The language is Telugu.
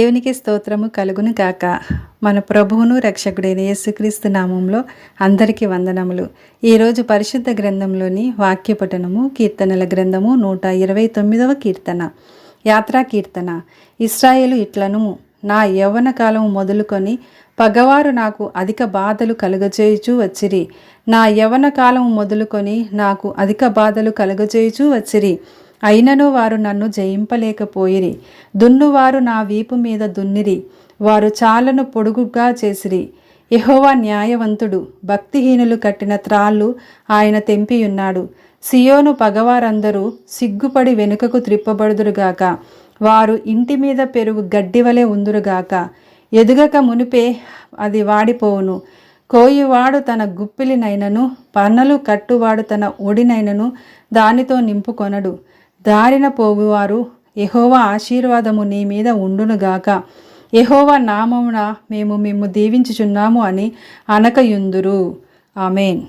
దేవునికి స్తోత్రము కలుగును కాక మన ప్రభువును రక్షకుడైన యేసుక్రీస్తు నామంలో అందరికీ వందనములు. ఈరోజు పరిశుద్ధ గ్రంథంలోని వాక్యపఠనము కీర్తనల గ్రంథము నూట ఇరవై తొమ్మిదవ కీర్తన. యాత్రా కీర్తన. ఇస్రాయేలు ఇట్లను నా యవ్వన కాలం మొదలుకొని పగవారు నాకు అధిక బాధలు కలుగజేయుచూ వచ్చిరి. నా యవ్వన కాలం మొదలుకొని నాకు అధిక బాధలు కలుగజేయుచూ వచ్చిరి. అయినను వారు నన్ను జయింపలేకపోయిరి. దున్నువారు నా వీపు మీద దున్నిరి. వారు చాలను పొడుగుగా చేసిరి. యహోవా న్యాయవంతుడు భక్తిహీనులు కట్టిన త్రాళ్ళు ఆయన తెంపియున్నాడు. సియోను పగవారందరూ సిగ్గుపడి వెనుకకు త్రిప్పబడుదురుగాక. వారు ఇంటి మీద పెరుగు గడ్డివలే ఉందురుగాక. ఎదుగక మునిపే అది వాడిపోవును. కోయివాడు తన గుప్పిలినైనను పన్నలు కట్టువాడు తన ఒడినైనను దానితో నింపుకొనడు. దారిన పోగువారు ఎహోవా ఆశీర్వాదము నీ మీద ఉండునుగాక ఎహోవా నామమున మేము మేము దీవించుచున్నాము అని అనకయుందురు. ఆమెన్.